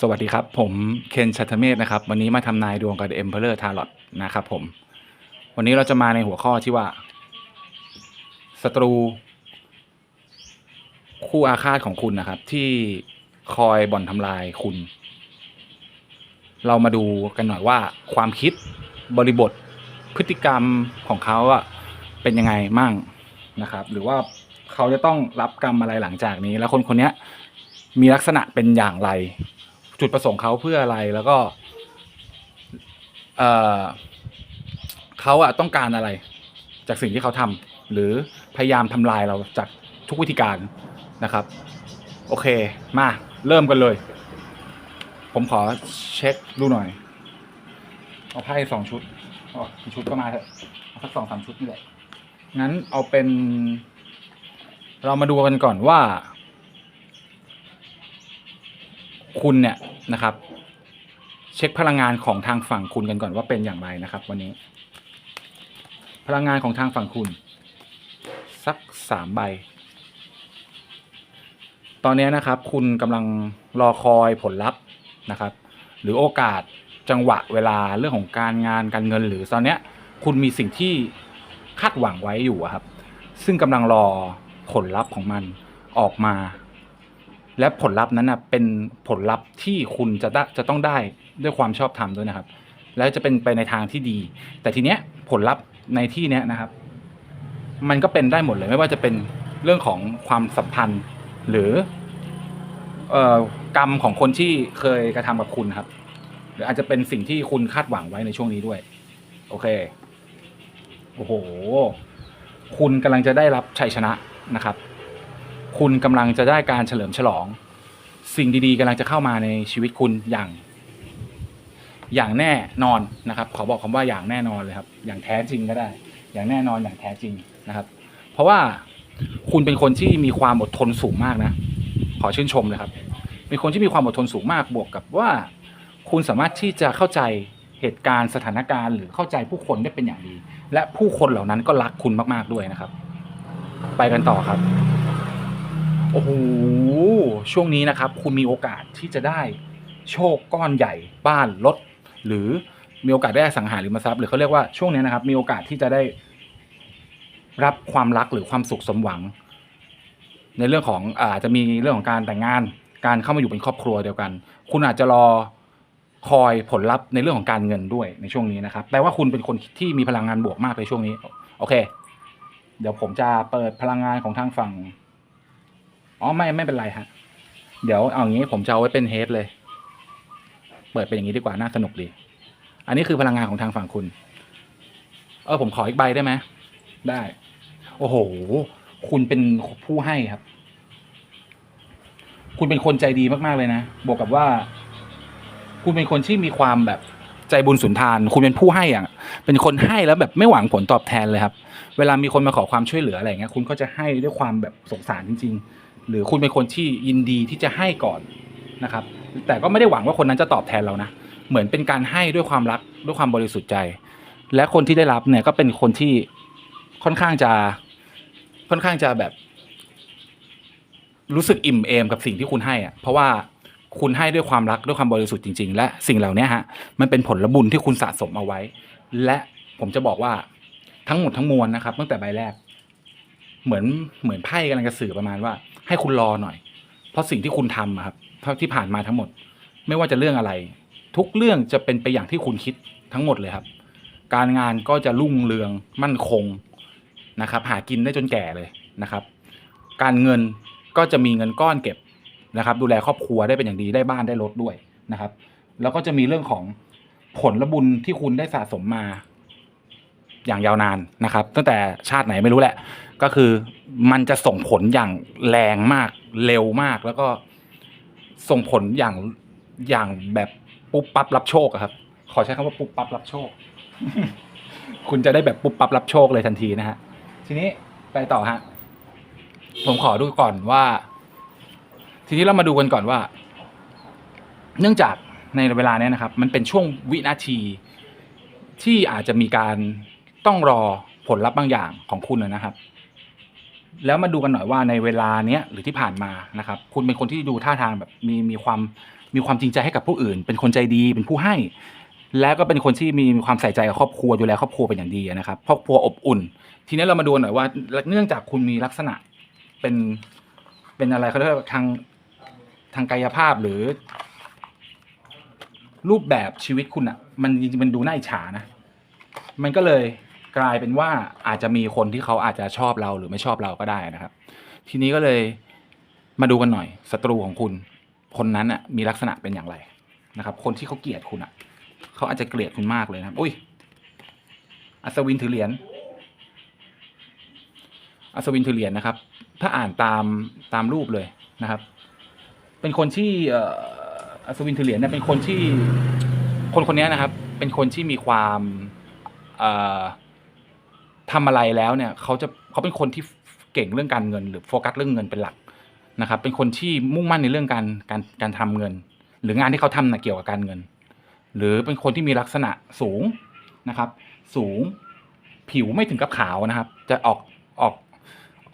สวัสดีครับ ผมเคนชัตเมธนะครับ วันนี้มาทำนายดวงกับ Emperor Tarot นะครับผม วันนี้เราจะมาในหัวข้อที่ว่าศัตรู คู่อาฆาตของคุณนะครับ ที่คอยบ่อนทำลายคุณ เรามาดูกันหน่อยว่า ความคิดบริบทพฤติกรรมของเขาอะเป็นยังไงมั่งนะครับ หรือว่าเขาจะต้องรับกรรมอะไรหลังจากนี้ แล้วคนคนนี้มีลักษณะเป็นอย่างไร จุดประสงค์เขาเพื่ออะไรแล้วก็เออเขาอะต้องการอะไร จากสิ่งที่เขาทำหรือพยายามทำลายเราจากทุกวิธีการนะครับ โอเคมาเริ่มกันเลย ผมขอเช็คดูหน่อย เอาไพ่สองชุดอ๋อกี่ชุดก็มาเถอะเอาสักสองสามชุดนี่แหละงั้นเอาเป็น เรามาดูกันก่อนว่า คุณเนี่ยนะครับ เช็คพลังงานของทางฝั่งคุณกันก่อนว่าเป็นอย่างไรนะครับ วันนี้ พลังงานของทางฝั่งคุณ สักสามใบ ตอนนี้นะครับ คุณกำลังรอคอยผลลัพธ์นะครับ หรือโอกาสจังหวะเวลาเรื่องของการงานการเงิน หรือตอนเนี้ย คุณมีสิ่งที่คาดหวังไว้อยู่ครับ ซึ่งกำลังรอผลลัพธ์ของมันออกมา และผลลัพธ์นั้นนะเป็นผลลัพธ์ที่คุณจะได้จะต้องได้ด้วยความชอบธรรมด้วยนะครับ แล้วจะเป็นไปในทางที่ดี แต่ทีเนี้ยผลลัพธ์ในที่เนี้ยนะครับ มันก็เป็นได้หมดเลยไม่ว่าจะเป็นเรื่องของความสัมพันธ์ หรือเอ่อกรรมของคนที่เคยกระทำกับคุณครับ หรืออาจจะเป็นสิ่งที่คุณคาดหวังไว้ในช่วงนี้ด้วย โอเคโอ้โห คุณกำลังจะได้รับชัยชนะนะครับ คุณกำลังจะได้การเฉลิมฉลอง สิ่งดีๆกำลังจะเข้ามาในชีวิตคุณอย่าง อย่างแน่นอนนะครับ ขอบอกคำว่าอย่างแน่นอนเลยครับ อย่างแท้จริงก็ได้ อย่างแน่นอนอย่างแท้จริงนะครับ เพราะว่าคุณเป็นคนที่มีความอดทนสูงมากนะ ขอชื่นชมเลยครับ เป็นคนที่มีความอดทนสูงมากบวกกับว่า คุณสามารถที่จะเข้าใจเหตุการณ์สถานการณ์หรือเข้าใจผู้คนได้เป็นอย่างดี และผู้คนเหล่านั้นก็รักคุณมากๆด้วยนะครับ ไปกันต่อครับ โอ้โหช่วงนี้นะครับ คุณมีโอกาสที่จะได้โชคก้อนใหญ่บ้านรถหรือมีโอกาสได้สังหาริมทรัพย์หรือเขาเรียกว่าช่วงนี้นะครับ มีโอกาสที่จะได้รับความรักหรือความสุขสมหวัง ในเรื่องของอาจจะมีเรื่องของการแต่งงาน การเข้ามาอยู่เป็นครอบครัวเดียวกัน คุณอาจจะรอคอยผลลัพธ์ในเรื่องของการเงินด้วยในช่วงนี้นะครับแปลว่าคุณเป็นคนที่มีพลังงานบวกมากในช่วงนี้ โอเค เดี๋ยวผมจะเปิดพลังงานของทางฝั่ง อ๋อไม่ไม่เป็นไรฮะ เดี๋ยวเอางี้ผมจะเอาไว้เป็นเฮดเลย เปิดเป็นอย่างนี้ดีกว่าน่าสนุกดี อันนี้คือพลังงานของทางฝั่งคุณ เออผมขออีกใบได้ไหมได้ โอ้โห คุณเป็นผู้ให้ครับ คุณเป็นคนใจดีมากๆเลยนะบวกกับว่า คุณเป็นคนที่มีความแบบใจบุญสุนทาน คุณเป็นผู้ให้อะ เป็นคนให้แล้วแบบไม่หวังผลตอบแทนเลยครับ เวลามีคนมาขอความช่วยเหลืออะไรอย่างเงี้ย คุณก็จะให้ด้วยความแบบสงสารจริง ๆ หรือคุณเป็นคนที่ยินดีที่จะให้ก่อนนะครับ แต่ก็ไม่ได้หวังว่าคนนั้นจะตอบแทนเรานะ เหมือนเป็นการให้ด้วยความรักด้วยความบริสุทธิ์ใจ และคนที่ได้รับเนี่ยก็เป็นคนที่ค่อนข้างจะค่อนข้างจะแบบ รู้สึกอิ่มเอมกับสิ่งที่คุณให้อะเพราะว่าคุณให้ด้วยความรักด้วยความบริสุทธิ์จริง ๆ และสิ่งเหล่านี้ฮะมันเป็นผลบุญที่คุณสะสมเอาไว้ และผมจะบอกว่าทั้งหมดทั้งมวลนะครับ ตั้งแต่ใบแรก เหมือนเหมือนไพ่กำลังจะสื่อประมาณว่า ให้คุณรอหน่อย เพราะสิ่งที่คุณทำอะครับที่ผ่านมาทั้งหมด ไม่ว่าจะเรื่องอะไร ทุกเรื่องจะเป็นไปอย่างที่คุณคิดทั้งหมดเลยครับ การงานก็จะรุ่งเรืองมั่นคงนะครับ หากินได้จนแก่เลยนะครับ การเงินก็จะมีเงินก้อนเก็บนะครับ ดูแลครอบครัวได้เป็นอย่างดีได้บ้านได้รถด้วยนะครับ แล้วก็จะมีเรื่องของผลบุญที่คุณได้สะสมมา อย่างยาวนานนะครับ ตั้งแต่ชาติไหนไม่รู้แหละ ก็คือมันจะส่งผลอย่างแรงมากเร็วมากแล้วก็ส่งผลอย่างอย่างแบบปุ๊บปั๊บรับโชคครับ ขอใช้คำว่าปุ๊บปั๊บรับโชค คุณจะได้แบบปุ๊บปั๊บรับโชคเลยทันทีนะฮะทีนี้ไปต่อฮะผมขอดูก่อนว่า ทีนี้เรามาดูกันก่อนว่า เนื่องจากในเวลาเนี้ยนะครับ มันเป็นช่วงวินาทีที่อาจจะมีการ ต้องรอผลลัพธ์บางอย่างของคุณนะครับ แล้วมาดูกันหน่อยว่าในเวลาเนี้ยหรือที่ผ่านมานะครับ คุณเป็นคนที่ดูท่าทางแบบมีมีความมีความจริงใจให้กับผู้อื่น เป็นคนใจดีเป็นผู้ให้ แล้วก็เป็นคนที่มีความใส่ใจกับครอบครัวดูแลครอบครัวเป็นอย่างดีนะครับครอบครัวอบอุ่น ทีนี้เรามาดูหน่อยว่า เนื่องจากคุณมีลักษณะเป็นเป็นอะไรเขาเรียกว่าทางทางกายภาพหรือ รูปแบบชีวิตคุณอะ่ะ มันจริงๆมันดูน่าอิจฉานะ มันก็เลย กลายเป็นว่าอาจจะมีคนที่เขาอาจจะชอบเราหรือไม่ชอบเราก็ได้นะครับ ทีนี้ก็เลยมาดูกันหน่อยศัตรูของคุณ คนนั้นอะมีลักษณะเป็นอย่างไรนะครับ คนที่เขาเกลียดคุณอะเขาอาจจะเกลียดคุณมากเลยนะครับอุ้ยอัศวินถือเหรียญอัศวินถือเหรียญนะครับ ถ้าอ่านตามตามรูปเลยนะครับ เป็นคนที่อัศวินถือเหรียญเนี่ยเป็นคนที่คนคนนี้นะครับ เป็นคนที่มีความเอ่อ ทำอะไรแล้วเนี่ยเขาจะเขาเป็นคนที่เก่งเรื่องการเงิน หรือโฟกัสเรื่องเงินเป็นหลักนะครับ เป็นคนที่มุ่งมั่นในเรื่องการการการทำเงิน หรืองานที่เขาทำนะเกี่ยวกับการเงิน หรือเป็นคนที่มีลักษณะสูงนะครับ สูงผิวไม่ถึงกับขาวนะครับ จะออกออก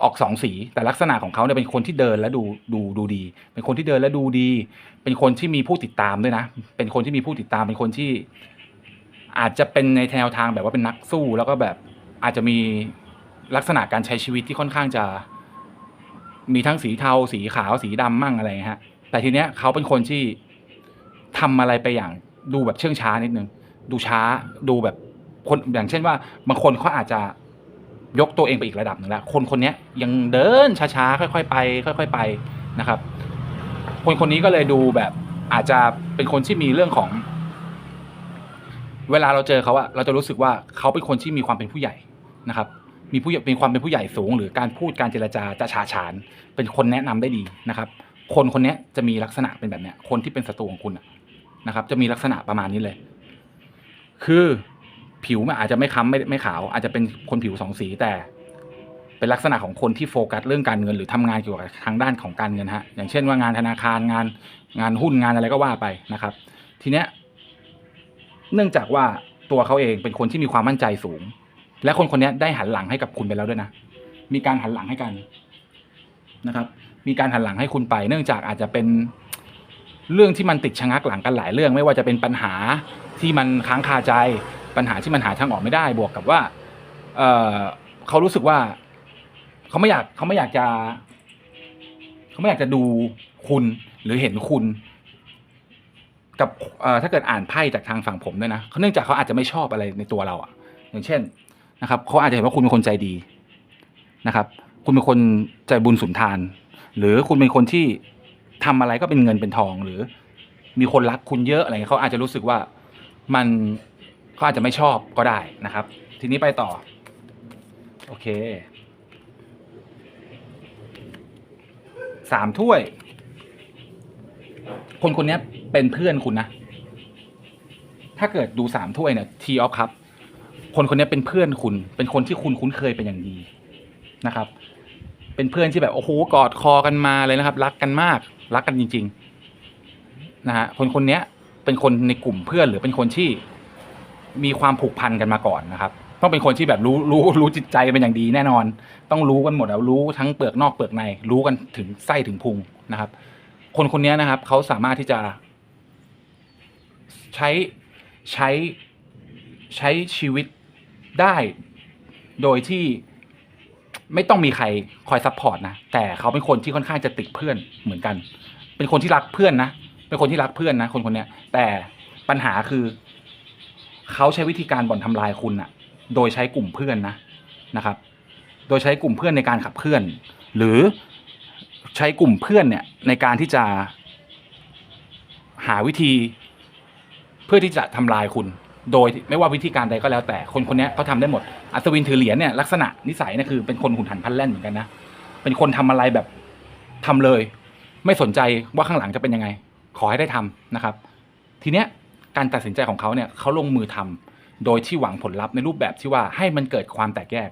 ออกสองสีแต่ลักษณะของเขาเนี่ยเป็นคนที่เดินและดูดูดูดี เป็นคนที่เดินและดูดี เป็นคนที่มีผู้ติดตามด้วยนะ เป็นคนที่มีผู้ติดตามเป็นคนที่ อาจจะเป็นในแนวทางแบบว่าเป็นนักสู้แล้วก็แบบ อาจจะมีลักษณะการใช้ชีวิตที่ค่อนข้างจะ มีทั้งสีเทา สีขาวสีดำมั่งอะไรเงี้ยฮะ แต่ทีเนี้ยเขาเป็นคนที่ทำอะไรไปอย่างดูแบบเชื่องช้านิดนึง ดูช้าดูแบบคนอย่างเช่นว่าบางคนเขาอาจจะยกตัวเองไปอีกระดับหนึ่งแล้วคนคนเนี้ยยังเดินช้าๆค่อยๆไป ค่อย ๆไปนะครับ คนคนนี้ก็เลยดูแบบอาจจะเป็นคนที่มีเรื่องของ เวลาเราเจอเขาอะเราจะรู้สึกว่าเขาเป็นคนที่มีความเป็นผู้ใหญ่ นะครับมีผู้ใหญ่มีความเป็นผู้ใหญ่สูง หรือการพูดการเจรจาจะฉาฉาน เป็นคนแนะนำได้ดีนะครับ คนคนนี้จะมีลักษณะเป็นแบบเนี้ยคนที่เป็นศัตรูของคุณนะครับ จะมีลักษณะประมาณนี้เลย คือผิวมันอาจจะไม่ค้ำไม่ไม่ขาว อาจจะเป็นคนผิวสองสีแต่ เป็นลักษณะของคนที่โฟกัสเรื่องการเงินหรือทำงานเกี่ยวกับทางด้านของการเงินฮะอย่างเช่นว่างานธนาคารงานงานหุ้นงานอะไรก็ว่าไปนะครับ ทีเนี้ยเนื่องจากว่าตัวเขาเองเป็นคนที่มีความมั่นใจสูง และคนคนนี้ได้หันหลังให้กับคุณไปแล้วด้วยนะ มีการหันหลังให้กันนะครับ มีการหันหลังให้คุณไป เนื่องจากอาจจะเป็นเรื่องที่มันติดชะงักหลังกันหลายเรื่อง ไม่ว่าจะเป็นปัญหาที่มันค้างคาใจ ปัญหาที่มันหาทางออกไม่ได้ บวกกับว่าเออเขารู้สึกว่าเขาไม่อยากเขาไม่อยากจะเขาไม่อยากจะดูคุณหรือเห็นคุณกับถ้าเกิดอ่านไพ่จากทางฝั่งผมด้วยนะเนื่องจากเขาอาจจะไม่ชอบอะไรในตัวเราอะอย่างเช่น นะครับเขาอาจจะเห็นว่าคุณเป็นคนใจดีนะครับ คุณเป็นคนใจบุญสุนทาน หรือคุณเป็นคนที่ทำอะไรก็เป็นเงินเป็นทองหรือ มีคนรักคุณเยอะอะไรเงี้ยเขาอาจจะรู้สึกว่ามันเขาอาจจะไม่ชอบก็ได้นะครับ ทีนี้ไปต่อ โอเคสามถ้วย คนคนนี้เป็นเพื่อนคุณนะ ถ้าเกิดดูสามถ้วยเนี่ยทีออฟครับ คนคนนี้เป็นเพื่อนคุณ เป็นคนที่คุณคุ้นเคยเป็นอย่างดีนะครับ เป็นเพื่อนที่แบบโอ้โหกอดคอกันมาเลยนะครับ รักกันมาก รักกันจริง ๆ นะฮะคนคนนี้เป็นคนในกลุ่มเพื่อนหรือเป็นคนที่มีความผูกพันกันมาก่อนนะครับ ต้องเป็นคนที่แบบรู้รู้รู้จิตใจเป็นอย่างดีแน่นอน ต้องรู้กันหมดแล้วรู้ทั้งเปลือกนอกเปลือกใน รู้กันถึงไส้ถึงพุงนะครับ คนคนนี้นะครับเขาสามารถที่จะ ใช้ใช้ใช้ชีวิต ได้ โดยที่ไม่ต้องมีใครคอยซัพพอร์ตนะ แต่เขาเป็นคนที่ค่อนข้างจะติดเพื่อนเหมือนกัน เป็นคนที่รักเพื่อนนะ เป็นคนที่รักเพื่อนนะ คนคนนี้แต่ปัญหาคือ เขาใช้วิธีการบ่อนทำลายคุณอะโดยใช้กลุ่มเพื่อนนะนะครับ โดยใช้กลุ่มเพื่อนในการขับเคลื่อน หรือใช้กลุ่มเพื่อนเนี่ยในการที่จะหาวิธี เพื่อที่จะทำลายคุณ โดยไม่ว่าวิธีการใดก็แล้วแต่คนคนนี้เขาทำได้หมด อัศวินถือเหรียญเนี่ยลักษณะนิสัยเนี่ยคือเป็นคนหุนหันพันแล่นเหมือนกันนะ เป็นคนทำอะไรแบบทำเลย ไม่สนใจว่าข้างหลังจะเป็นยังไง ขอให้ได้ทำนะครับ ทีเนี้ยการตัดสินใจของเขาเนี่ยเขาลงมือทำโดยที่หวังผลลัพธ์ในรูปแบบที่ว่าให้มันเกิดความแตกแยก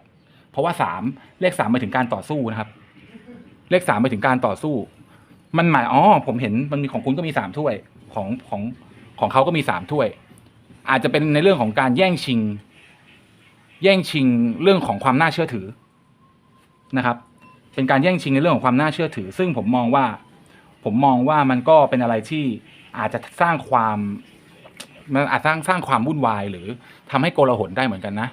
เพราะว่าสามเลขสามหมายถึงการต่อสู้นะครับ เลขสามหมายถึงการต่อสู้ มันหมายอ๋อผมเห็นมันมีของคุณก็มีสามถ้วยของของของเขาก็มีสามถ้วย อาจจะเป็นในเรื่องของการแย่งชิง แย่งชิงเรื่องของความน่าเชื่อถือนะครับ เป็นการแย่งชิงในเรื่องของความน่าเชื่อถือ ซึ่งผมมองว่า ผมมองว่ามันก็เป็นอะไรที่อาจจะสร้างความมันอาจสร้างสร้างความวุ่นวาย หรือทำให้โกลาหลได้เหมือนกันนะ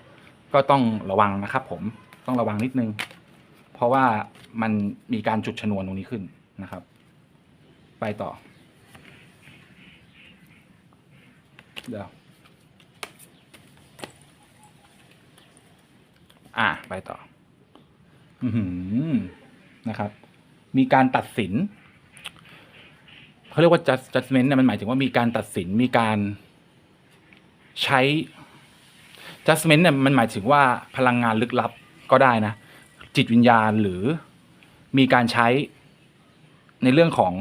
ก็ต้องระวังนะครับ ผมต้องระวังนิดนึง เพราะว่ามันมีการจุดชนวนตรงนี้ขึ้นนะครับ ไปต่อ เดี๋ยว อะไปต่อ อืนะครับ มีการตัดสินเขาเรียกว่า just judgment เนี่ยมันหมายถึงว่ามีการตัดสินมีการใช้ judgment เนี่ยมันหมายถึงว่าพลังงานลึกลับก็ได้นะ จิตวิญญาณหรือมีการใช้ในเรื่องของ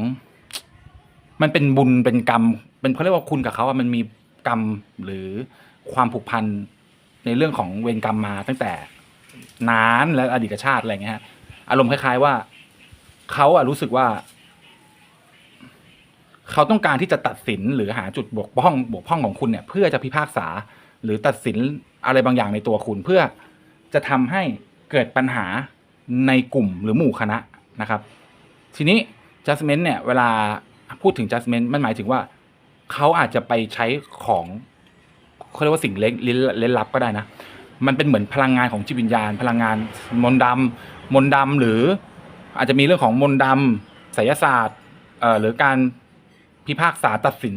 มันเป็นบุญเป็นกรรม เป็นเขาเรียกว่าคุณกับเขาอะมันมีกรรมหรือความผูกพันในเรื่องของเวรกรรมมาตั้งแต่ นานและอดีตชาติอะไรเงี้ยฮะอารมณ์คล้ายๆว่าเขาอะรู้สึกว่า เขาต้องการที่จะตัดสินหรือหาจุดบกพร่องบกพร่องของคุณเนี่ย เพื่อจะพิพากษาหรือตัดสินอะไรบางอย่างในตัวคุณ เพื่อจะทำให้เกิดปัญหาในกลุ่มหรือหมู่คณะนะครับ ทีนี้ judgment เนี่ย เวลาพูดถึง judgment มันหมายถึงว่าเขาอาจจะไปใช้ของเขาเรียกว่าสิ่งเล่นเล่นเล่นลับก็ได้นะ มันเป็นเหมือนพลังงานของจิตวิญญาณ พลังงานมนต์ดำมนต์ดำหรืออาจจะมีเรื่องของมนต์ดำไสยศาสตร์เอ่อหรือการพิพากษาตัดสิน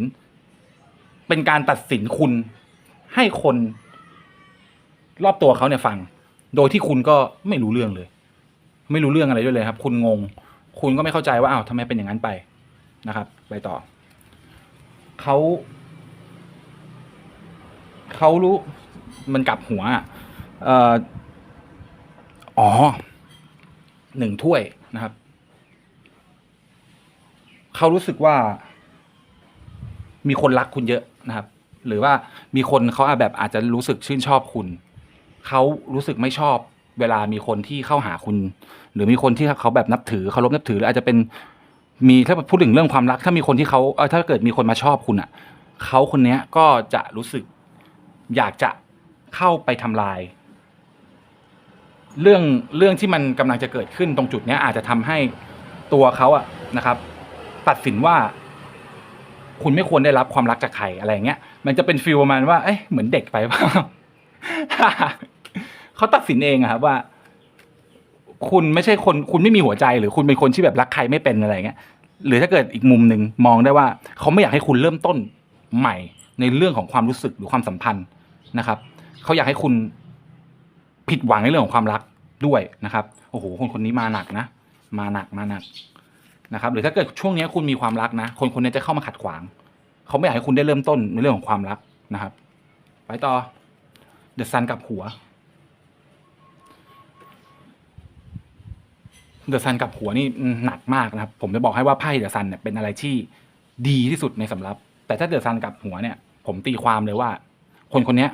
เป็นการตัดสินคุณให้คนรอบตัวเขาเนี่ยฟัง โดยที่คุณก็ไม่รู้เรื่องเลย ไม่รู้เรื่องอะไรด้วยเลยครับ คุณงง คุณก็ไม่เข้าใจว่าอ้าวทำไมเป็นอย่างนั้นไปนะครับ ไปต่อเขาเขารู้ มันกลับหัวอะเอ่ออ๋อหนึ่งถ้วยนะครับ เขารู้สึกว่า มีคนรักคุณเยอะนะครับ หรือว่ามีคนเขาอาจแบบอาจจะรู้สึกชื่นชอบคุณ เขารู้สึกไม่ชอบ เวลามีคนที่เข้าหาคุณ หรือมีคนที่เขาแบบนับถือเคารพนับถือหรืออาจจะเป็นมีถ้าพูดถึงเรื่องความรัก ถ้ามีคนที่เขาเออถ้าเกิดมีคนมาชอบคุณอะเขาคนเนี้ยก็จะรู้สึกอยากจะ เข้าไปทำลาย เรื่องเรื่องที่มันกำลังจะเกิดขึ้นตรงจุดเนี้ยอาจจะทำให้ตัวเขาอะนะครับ ตัดสินว่า คุณไม่ควรได้รับความรักจากใครอะไรเงี้ย มันจะเป็นฟีลประมาณว่าเอ้ยเหมือนเด็กไปเปล่าเขาตัดสินเองอะครับว่า คุณไม่ใช่คนคุณไม่มีหัวใจ หรือคุณเป็นคนที่แบบรักใครไม่เป็นอะไรเงี้ยหรือถ้าเกิดอีกมุมหนึ่งมองได้ว่า เขาไม่อยากให้คุณเริ่มต้นใหม่ในเรื่องของความรู้สึกหรือความสัมพันธ์นะครับ เขาอยากให้คุณผิดหวังในเรื่องของความรักด้วยนะครับ โอ้โห คนคนนี้มาหนักนะ มาหนักมาหนักนะครับ หรือถ้าเกิดช่วงนี้คุณมีความรักนะ คนคนนี้จะเข้ามาขัดขวาง เขาไม่อยากให้คุณได้เริ่มต้นในเรื่องของความรักนะครับ ไปต่อเดอะซันกับหัวเดอะซันกับหัวนี่หนักมากนะครับ ผมจะบอกให้ว่าไพ่เดอะซันเนี่ยเป็นอะไรที่ดีที่สุดในสำรับ แต่ถ้าเดอะซันกับหัวเนี่ย ผมตีความเลยว่า คนคนนี้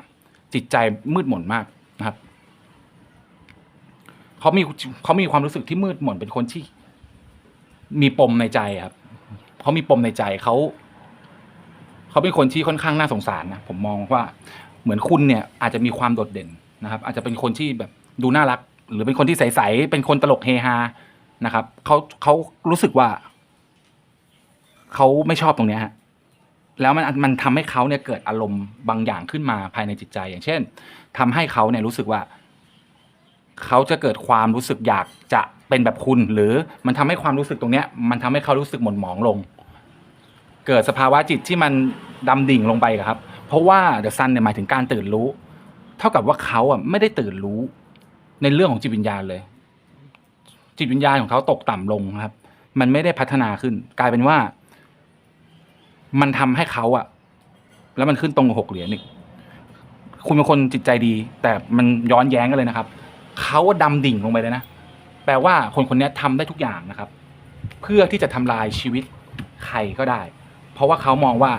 จิตใจมืดหม่นมากนะครับเขามีเขามีความรู้สึกที่มืดหม่นเป็นคนที่ มีปมในใจครับเขามีปมในใจเขาเขาเป็นคนที่ค่อนข้างน่าสงสารนะผมมองว่าเหมือนคุณเนี่ย อาจจะมีความโดดเด่นนะครับ อาจจะเป็นคนที่แบบดูน่ารัก หรือเป็นคนที่ใสๆเป็นคนตลกเฮฮานะครับเขาเขารู้สึกว่าเขาไม่ชอบตรงเนี้ยฮะ แล้วมันมันทำให้เขาเนี่ยเกิดอารมณ์บางอย่างขึ้นมาภายในจิตใจ อย่างเช่นทำให้เขาเนี่ยรู้สึกว่า เขาจะเกิดความรู้สึกอยากจะเป็นแบบคุณ หรือมันทำให้ความรู้สึกตรงเนี้ย มันทำให้เขารู้สึกหม่นหมองลง เกิดสภาวะจิตที่มันดำดิ่งลงไปครับ เพราะว่าเดอะซันเนี่ยหมายถึงการตื่นรู้ เท่ากับว่าเขาอะไม่ได้ตื่นรู้ ในเรื่องของจิตวิญญาณเลย จิตวิญญาณของเขาตกต่ำลงครับ มันไม่ได้พัฒนาขึ้น กลายเป็นว่า มันทำให้เขาอะแล้วมันขึ้นตรงกับหกเหรียญอีกคุณเป็นคนจิตใจดี แต่มันย้อนแย้งกันเลยนะครับเขาดำดิ่งลงไปเลยนะแปลว่าคนคนนี้ทำได้ทุกอย่างนะครับ เพื่อที่จะทำลายชีวิตใครก็ได้ เพราะว่าเขามองว่า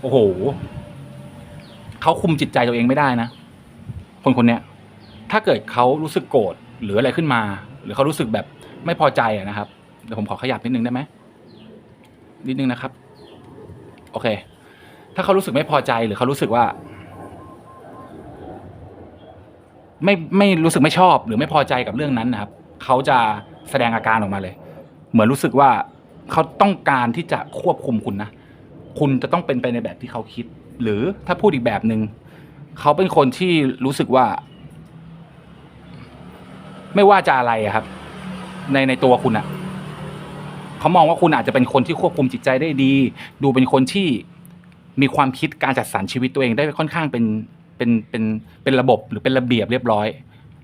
โอ้โหเขาคุมจิตใจตัวเองไม่ได้นะ คนคนนี้ถ้าเกิดเขารู้สึกโกรธหรืออะไรขึ้นมา หรือเขารู้สึกแบบไม่พอใจอะนะครับเดี๋ยวผมขอขยับนิดนึงได้ไหมนิดนึงนะครับ โอเค ถ้าเขารู้สึกไม่พอใจหรือเขารู้สึกว่า ไม่ไม่รู้สึกไม่ชอบ หรือไม่พอใจกับเรื่องนั้นนะครับ เขาจะแสดงอาการออกมาเลย เหมือนรู้สึกว่าเขาต้องการที่จะควบคุมคุณนะคุณจะต้องเป็นไปในแบบที่เขาคิด หรือถ้าพูดอีกแบบหนึง่งเขาเป็นคนที่รู้สึกว่า ไม่ว่าจะอะไรครับ ในในตัวคุณอะ เขามองว่าคุณอาจจะเป็นคนที่ควบคุมจิตใจได้ดี ดูเป็นคนที่มีความคิดการจัดสรรชีวิตตัวเองได้ค่อนข้างเป็นเป็นเป็นเป็นระบบหรือเป็นระเบียบเรียบร้อย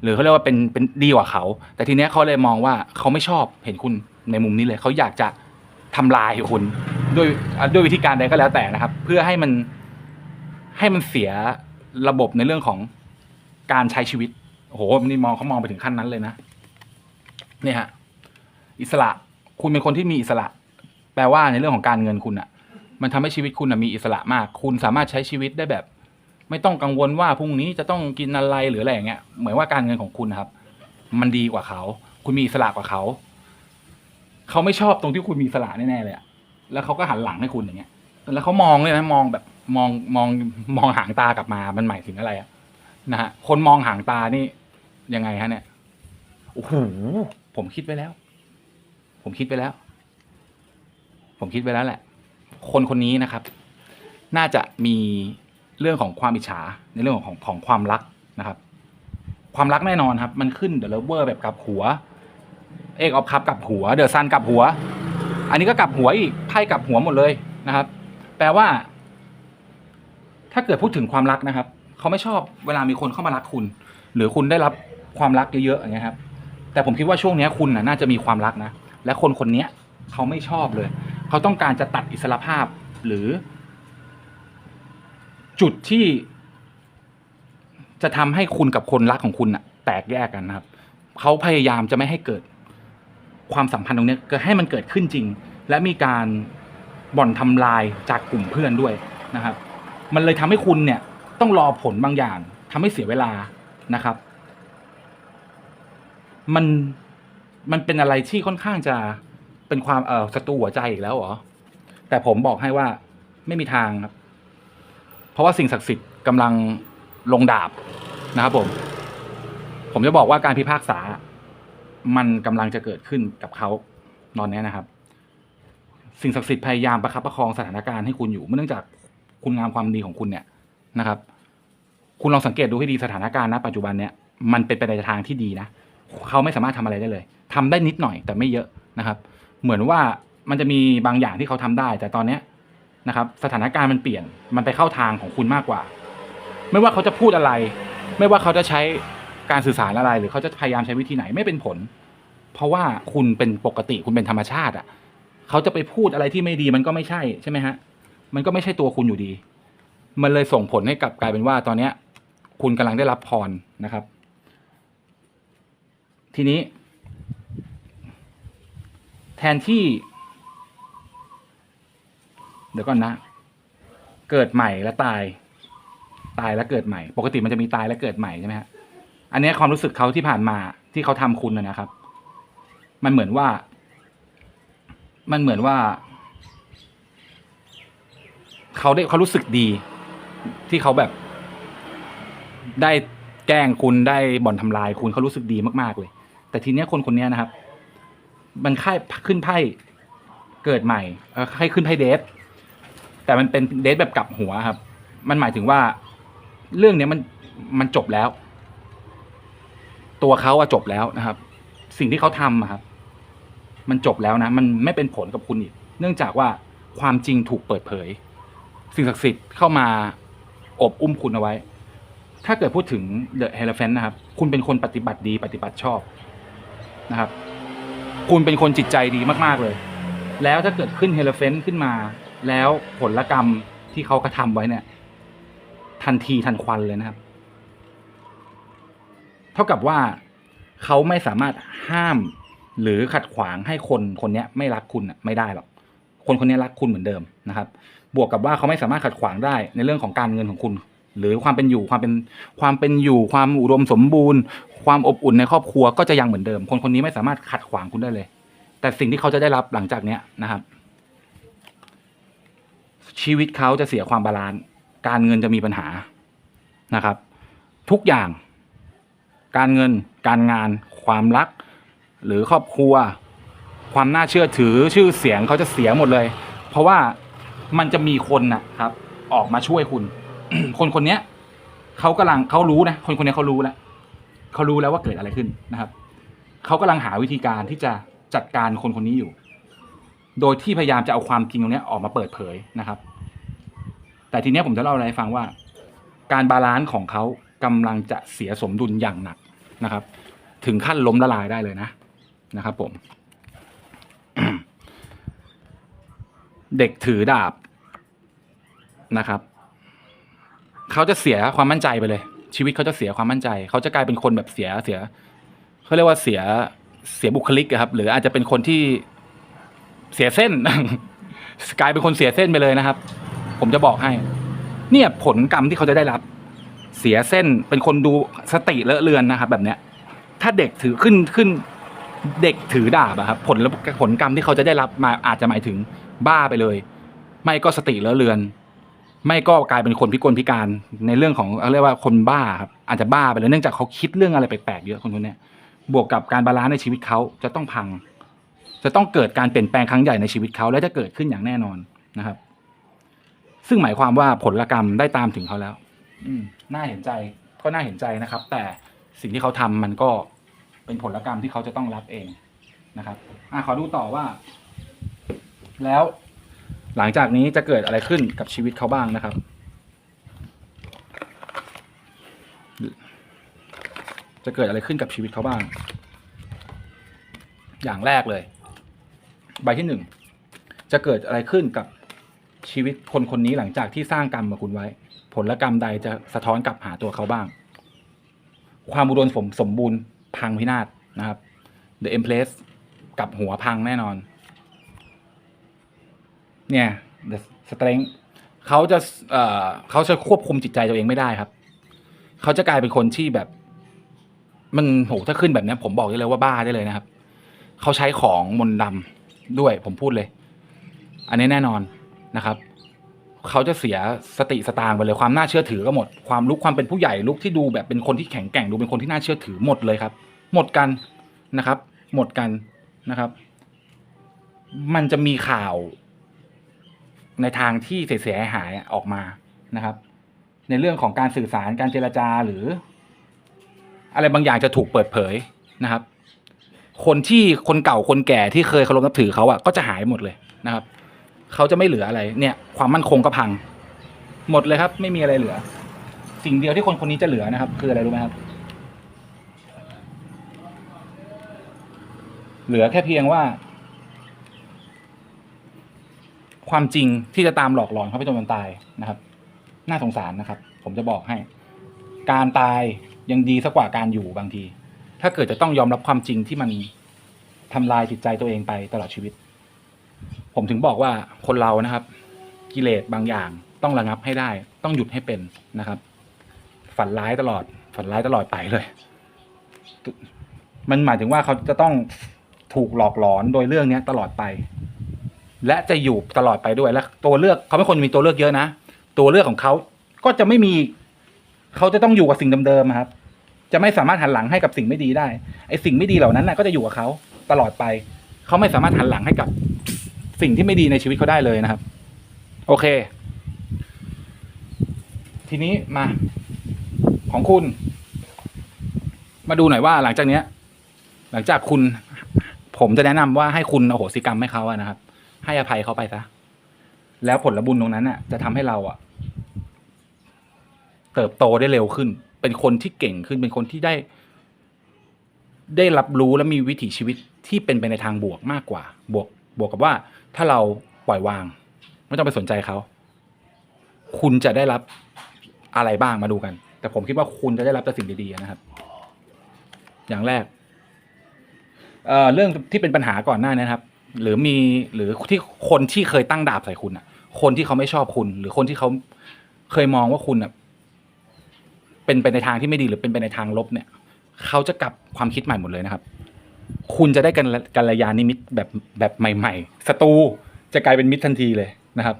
หรือเขาเรียกว่าเป็นเป็นดีกว่าเขา แต่ทีเนี้ยเขาเลยมองว่าเขาไม่ชอบเห็นคุณในมุมนี้เลยเขาอยากจะทำลายคุณด้วยด้วยวิธีการใดก็แล้วแต่นะครับ เพื่อให้มันให้มันเสียระบบในเรื่องของการใช้ชีวิตโอ้โหนี่มองเขามองไปถึงขั้นนั้นเลยนะเนี่ยฮะอิสระ คุณเป็นคนที่มีอิสระ แปลว่าในเรื่องของการเงินคุณอะมันทำให้ชีวิตคุณอะมีอิสระมาก คุณสามารถใช้ชีวิตได้แบบ ไม่ต้องกังวลว่าพรุ่งนี้จะต้องกินอะไรหรืออะไรอย่างเงี้ย เหมือนว่าการเงินของคุณครับ มันดีกว่าเขา คุณมีอิสระกว่าเขา เขาไม่ชอบตรงที่คุณมีอิสระแน่ๆเลยอะแล้วเขาก็หันหลังให้คุณอย่างเงี้ย แล้วเขามองเลยนะมองแบบมองมองมองหางตากลับมา มันหมายถึงอะไรอะนะฮะ คนมองหางตานี่ยังไงฮะเนี่ย โอ้โห ผมคิดไว้แล้ว ผมคิดไปแล้ว ผมคิดไปแล้วแหละ คนคนนี้นะครับ น่าจะมีเรื่องของความอิจฉาในเรื่องของของความรักนะครับ ความรักแน่นอนครับ มันขึ้นเดอะเลเวอร์แบบกลับหัว เอกออฟคัพกลับหัวเดอะซันกลับหัว อันนี้ก็กลับหัวอีกไพ่กลับหัวหมดเลยนะครับ แปลว่า ถ้าเกิดพูดถึงความรักนะครับเขาไม่ชอบเวลามีคนเข้ามารักคุณ หรือคุณได้รับความรักเยอะๆอย่างเงี้ยครับ แต่ผมคิดว่าช่วงนี้คุณน่ะน่าจะมีความรักนะ และคนคนนี้เขาไม่ชอบเลย เขาต้องการจะตัดอิสรภาพหรือ จุดที่ จะทำให้คุณกับคนรักของคุณน่ะแตกแยกกันนะครับ เขาพยายามจะไม่ให้เกิด ความสัมพันธ์ตรงนี้ก็ให้มันเกิดขึ้นจริง และมีการบ่อนทำลายจากกลุ่มเพื่อนด้วยนะครับ มันเลยทำให้คุณเนี่ย ต้องรอผลบางอย่างทำให้เสียเวลานะครับ มัน มันเป็นอะไรที่ค่อนข้างจะเป็นความเออศัตรูหัวใจอีกแล้วเหรอ แต่ผมบอกให้ว่าไม่มีทางครับ เพราะว่าสิ่งศักดิ์สิทธิ์กำลังลงดาบนะครับผม ผมจะบอกว่าการพิพากษา มันกำลังจะเกิดขึ้นกับเขาตอนนี้นะครับ สิ่งศักดิ์สิทธิ์พยายามประคับประคองสถานการณ์ให้คุณอยู่เนื่องจากคุณงามความดีของคุณเนี่ยนะครับ คุณลองสังเกตดูให้ดีสถานการณ์ณปัจจุบันเนี่ยมันเป็นไปในทางที่ดีนะ เขาไม่สามารถทำอะไรได้เลยทำได้นิดหน่อยแต่ไม่เยอะนะครับ เหมือนว่ามันจะมีบางอย่างที่เขาทำได้ แต่ตอนเนี้ยนะครับ สถานการณ์มันเปลี่ยนมันไปเข้าทางของคุณมากกว่า ไม่ว่าเขาจะพูดอะไร ไม่ว่าเขาจะใช้การสื่อสารอะไร หรือเขาจะพยายามใช้วิธีไหนไม่เป็นผล เพราะว่าคุณเป็นปกติคุณเป็นธรรมชาติอะเขาจะไปพูดอะไรที่ไม่ดีมันก็ไม่ใช่ใช่ไหมฮะมันก็ไม่ใช่ตัวคุณอยู่ดี มันเลยส่งผลให้กลับกลายเป็นว่าตอนเนี้ย คุณกำลังได้รับพรนะครับ ทีนี้ แทนที่ เดี๋ยวก่อนนะ เกิดใหม่แล้วตาย ตายแล้วเกิดใหม่ ปกติมันจะมีตายแล้วเกิดใหม่ใช่ไหมฮะอันนี้ความรู้สึกเขาที่ผ่านมาที่เขาทำคุณนะครับ มันเหมือนว่า มันเหมือนว่าเขาได้เขารู้สึกดี ที่เขาแบบ ได้แกล้งคุณได้บ่อนทำลายคุณเขารู้สึกดีมาก ๆ เลย แต่ทีเนี้ยคนคนเนี้ยนะครับ มันค่ายขึ้นไพ่เกิดใหม่เออให้ขึ้นไพ่เดทแต่มันเป็นเดทแบบกลับหัวครับ มันหมายถึงว่าเรื่องเนี้ยมันมันจบแล้ว ตัวเขาอะจบแล้วนะครับ สิ่งที่เขาทำอะครับ มันจบแล้วนะ มันไม่เป็นผลกับคุณอีก เนื่องจากว่าความจริงถูกเปิดเผย สิ่งศักดิ์สิทธิ์เข้ามาอบอุ้มคุณเอาไว้ ถ้าเกิดพูดถึงเดอะเฮลเฟนนะครับ คุณเป็นคนปฏิบัติดีปฏิบัติชอบ นะครับ คุณเป็นคนจิตใจดีมากๆเลย แล้วถ้าเกิดขึ้นเฮลเฟนขึ้นมา แล้วผลกรรมที่เขากระทำไว้เนี่ย ทันทีทันควันเลยนะครับ เท่ากับว่าเขาไม่สามารถห้ามหรือขัดขวางให้คนคนนี้ไม่รักคุณน่ะไม่ได้หรอกคนคนนี้รักคุณเหมือนเดิมนะครับ บวกกับว่าเขาไม่สามารถขัดขวางได้ในเรื่องของการเงินของคุณ หรือความเป็นอยู่ความเป็นความเป็นอยู่ความอุดมสมบูรณ์ ความอบอุ่นในครอบครัวก็จะยังเหมือนเดิม คนคนนี้ไม่สามารถขัดขวางคุณได้เลย แต่สิ่งที่เขาจะได้รับหลังจากเนี้ยนะครับ ชีวิตเขาจะเสียความบาลานซ์การเงินจะมีปัญหานะครับ ทุกอย่าง การเงิน การงาน ความรัก หรือครอบครัว ความน่าเชื่อถือชื่อเสียงเขาจะเสียหมดเลย เพราะว่ามันจะมีคนนะครับ ออกมาช่วยคุณ คนคนเนี้ยเขากำลังเขารู้นะคนคนนี้เขารู้แล้วเขารู้แล้วว่าเกิดอะไรขึ้นนะครับเขากำลังหาวิธีการที่จะจัดการคนคนนี้อยู่ โดยที่พยายามจะเอาความจริงตรงนี้ออกมาเปิดเผยนะครับ แต่ทีนี้ผมจะเล่าอะไรให้ฟังว่า การบาลานซ์ของเขากำลังจะเสียสมดุลอย่างหนักนะครับ ถึงขั้นล้มละลายได้เลยนะนะครับ ผม เด็กถือดาบนะครับ เขาจะเสียความมั่นใจไปเลย ชีวิตเขาจะเสียความมั่นใจ เขาจะกลายเป็นคนแบบเสียเสียเขาเรียกว่าเสียเสียบุคลิกครับ หรืออาจจะเป็นคนที่เสียเส้น กลายเป็นคนเสียเส้นไปเลยนะครับ ผมจะบอกให้ เนี่ยผลกรรมที่เขาจะได้รับ เสียเส้นเป็นคนดูสติเลอะเลือนนะครับ แบบเนี้ย ถ้าเด็กถือขึ้นขึ้น เด็กถือดาบอะครับ ผลผลกรรมที่เขาจะได้รับมาอาจจะหมายถึงบ้าไปเลย ไม่ก็สติเลอะเลือน ไม่ก็กลายเป็นคนพิกลพิการในเรื่องของเขาเรียกว่าคนบ้าครับอาจจะบ้าไปเลยเนื่องจากเขาคิดเรื่องอะไรแปลกๆเยอะคนคนนี้บวกกับการบาลานซ์ในชีวิตเขาจะต้องพัง จะต้องเกิดการเปลี่ยนแปลงครั้งใหญ่ในชีวิตเขาและจะเกิดขึ้นอย่างแน่นอนนะครับ ซึ่งหมายความว่าผลกรรมได้ตามถึงเขาแล้ว อืมน่าเห็นใจก็น่าเห็นใจนะครับ แต่สิ่งที่เขาทำมันก็เป็นผลกรรมที่เขาจะต้องรับเองนะครับ อะขอดูต่อว่า แล้ว หลังจากนี้จะเกิดอะไรขึ้นกับชีวิตเขาบ้างนะครับ จะเกิดอะไรขึ้นกับชีวิตเขาบ้าง อย่างแรกเลย ใบที่หนึ่งจะเกิดอะไรขึ้นกับชีวิตคนคนนี้หลังจากที่สร้างกรรมมาคุณไว้ ผลกรรมใดจะสะท้อนกลับหาตัวเขาบ้าง ความอุดมสมบูรณ์พังพินาศนะครับ The Empress กับหัวพังแน่นอน เนี่ย The Strength เขาจะเอ่อเขาจะควบคุมจิตใจตัวเองไม่ได้ครับ เขาจะกลายเป็นคนที่แบบ มันโหถ้าขึ้นแบบนี้ผมบอกได้เลยว่าบ้าได้เลยนะครับ เขาใช้ของมนต์ดำด้วยผมพูดเลย อันนี้แน่นอนนะครับเขาจะเสียสติสตางค์ไปเลยความน่าเชื่อถือก็หมด ความลุกความเป็นผู้ใหญ่ลุกที่ดูแบบเป็นคนที่แข็งแกร่งดูเป็นคนที่น่าเชื่อถือหมดเลยครับ หมดกันนะครับ หมดกันนะครับ มันจะมีข่าว ในทางที่เสียหายออกมานะครับ ในเรื่องของการสื่อสารการเจรจาหรือ อะไรบางอย่างจะถูกเปิดเผยนะครับ คนที่คนเก่าคนแก่ที่เคยเคารพนับถือเขาอะก็จะหายหมดเลยนะครับเขาจะไม่เหลืออะไรเนี่ย ความมั่นคงก็พัง หมดเลยครับ ไม่มีอะไรเหลือ สิ่งเดียวที่คนคนนี้จะเหลือนะครับ คืออะไรรู้ไหมครับ เหลือแค่เพียงว่า ความจริงที่จะตามหลอกหลอนเขาไปจนวันตายนะครับ น่าสงสารนะครับ ผมจะบอกให้ การตายยังดีสักกว่าการอยู่บางที ถ้าเกิดจะต้องยอมรับความจริงที่มันทำลายจิตใจตัวเองไปตลอดชีวิต ผมถึงบอกว่าคนเรานะครับ กิเลสบางอย่างต้องระงับให้ได้ ต้องหยุดให้เป็นนะครับ ฝันร้ายตลอด ฝันร้ายตลอดไปเลย มันหมายถึงว่าเขาจะต้องถูกหลอกหลอนโดยเรื่องเนี้ยตลอดไป และจะอยู่ตลอดไปด้วยและตัวเลือกเขาไม่ควรมีตัวเลือกเยอะนะตัวเลือกของเขาก็จะไม่มีเขาจะต้องอยู่กับสิ่งเดิมๆครับ จะไม่สามารถหันหลังให้กับสิ่งไม่ดีได้ไอ้สิ่งไม่ดีเหล่านั้นน่ะก็จะอยู่กับเขาตลอดไป เขาไม่สามารถหันหลังให้กับสิ่งที่ไม่ดีในชีวิตเขาได้เลยนะครับ โอเค ทีนี้มา ของคุณ มาดูหน่อยว่าหลังจากเนี้ย หลังจากคุณ ผมจะแนะนำว่าให้คุณอโหสิกรรมให้เขาอะนะครับ ให้อภัยเขาไปซะแล้วผลบุญตรงนั้นน่ะ จะทำให้เราอะ เติบโตได้เร็วขึ้น เป็นคนที่เก่งขึ้นเป็นคนที่ได้ ได้รับรู้และมีวิถีชีวิตที่เป็นไปในทางบวกมากกว่า บวก บวกกับว่า ถ้าเราปล่อยวาง ไม่ต้องไปสนใจเขา คุณจะได้รับอะไรบ้างมาดูกัน แต่ผมคิดว่าคุณจะได้รับแต่สิ่งดีๆนะครับ อย่างแรกเอ่อเรื่องที่เป็นปัญหาก่อนหน้านี้นะครับ หรือมีหรือที่คนที่เคยตั้งดาบใส่คุณอะ คนที่เขาไม่ชอบคุณ หรือคนที่เขาเคยมองว่าคุณอะเป็นไปในทางที่ไม่ดีหรือเป็นไปในทางลบเนี่ย เขาจะกลับความคิดใหม่หมดเลยนะครับ คุณจะได้กันกัลยาณิมิตแบบแบบใหม่ๆศัตรูจะกลายเป็นมิตรทันทีเลยนะครับ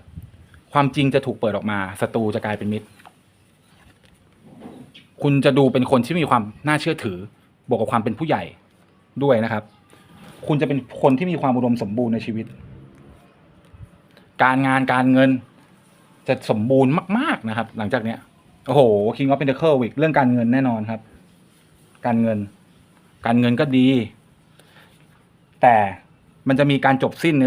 ความจริงจะถูกเปิดออกมาศัตรูจะกลายเป็นมิตร คุณจะดูเป็นคนที่มีความน่าเชื่อถือบวกกับความเป็นผู้ใหญ่ด้วยนะครับ คุณจะเป็นคนที่มีความอุดมสมบูรณ์ในชีวิต การงานการเงิน จะสมบูรณ์มาก ๆนะครับ หลังจากเนี้ยโอ้โห King of Pentacle อีกเรื่องการเงินแน่นอนครับ การเงิน การเงินก็ดี แต่มันจะมีการจบสิ้นใน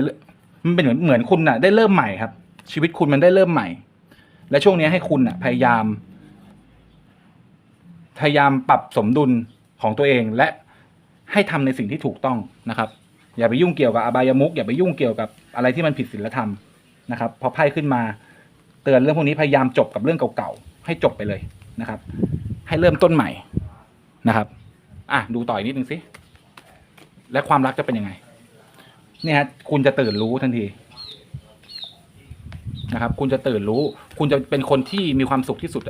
มันเป็นเหมือนเหมือนคุณน่ะ ได้เริ่มใหม่ครับ ชีวิตคุณมันได้เริ่มใหม่ และช่วงนี้ให้คุณน่ะ พยายาม พยายามปรับสมดุลของตัวเองและ ให้ทำในสิ่งที่ถูกต้องนะครับ อย่าไปยุ่งเกี่ยวกับอบายมุกอย่าไปยุ่งเกี่ยวกับอะไรที่มันผิดศีลธรรมนะครับพอไพ่ขึ้นมาเตือนเรื่องพวกนี้พยายามจบกับเรื่องเก่าๆให้จบไปเลยนะครับ ให้เริ่มต้นใหม่นะครับอะดูต่ออีกนิดนึงสิและความรักจะเป็นยังไงเนี่ยฮะคุณจะตื่นรู้ทันทีนะครับ คุณจะตื่นรู้ คุณจะเป็นคนที่มีความสุขที่สุด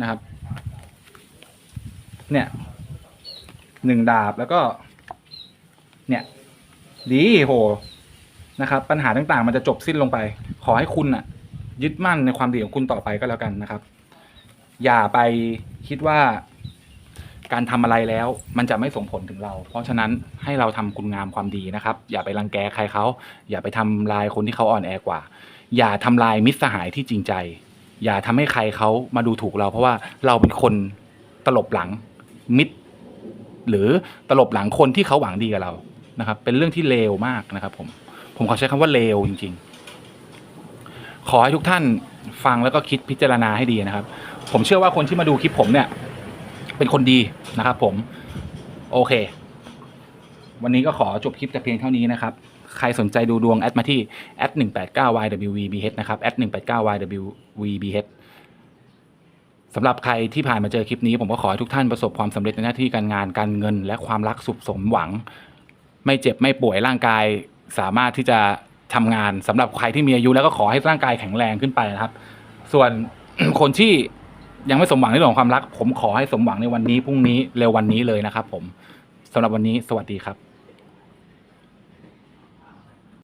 นะครับ เนี่ย หนึ่งดาบแล้วก็ เนี่ย ดีโหนะครับ ปัญหาต่างๆ มันจะจบสิ้นลงไป ขอให้คุณน่ะยึดมั่นในความดีของคุณต่อไปก็แล้วกันนะครับ อย่าไปคิดว่าการทำอะไรแล้วมันจะไม่ส่งผลถึงเรา เพราะฉะนั้นให้เราทำคุณงามความดีนะครับ อย่าไปรังแกใครเขา อย่าไปทำลายคนที่เขาอ่อนแอกว่า อย่าทำลายมิตรสหายที่จริงใจ อย่าทำให้ใครเขามาดูถูกเรา เพราะว่าเราเป็นคนตลบหลังมิตร หรือตลบหลังคนที่เขาหวังดีกับเรานะครับ เป็นเรื่องที่เลวมากนะครับ ผมผมขอใช้คำว่าเลวจริง ๆ ขอให้ทุกท่านฟังแล้วก็คิดพิจารณาให้ดีนะครับ ผมเชื่อว่าคนที่มาดูคลิปผมเนี่ย เป็นคนดีนะครับ ผม โอเค วันนี้ก็ขอจบคลิปแต่เพียงเท่านี้นะครับใครสนใจดูดวง แอดมาที่ at 1 8 9 ywvbh นะครับ at 1 8 9 ywvbh สำหรับใครที่ผ่านมาเจอคลิปนี้ ผมก็ขอให้ทุกท่านประสบความสำเร็จในหน้าที่การงานการเงิน และความรักสุขสมหวัง ไม่เจ็บไม่ป่วยร่างกายสามารถที่จะทำงานสำหรับใครที่มีอายุแล้วก็ขอให้ร่างกายแข็งแรงขึ้นไปนะครับ ส่วน คนที่ยังไม่สมหวังในเรื่องของความรัก ผมขอให้สมหวังในวันนี้พรุ่งนี้เร็ววันนี้เลยนะครับ ผมสำหรับวันนี้สวัสดีครับ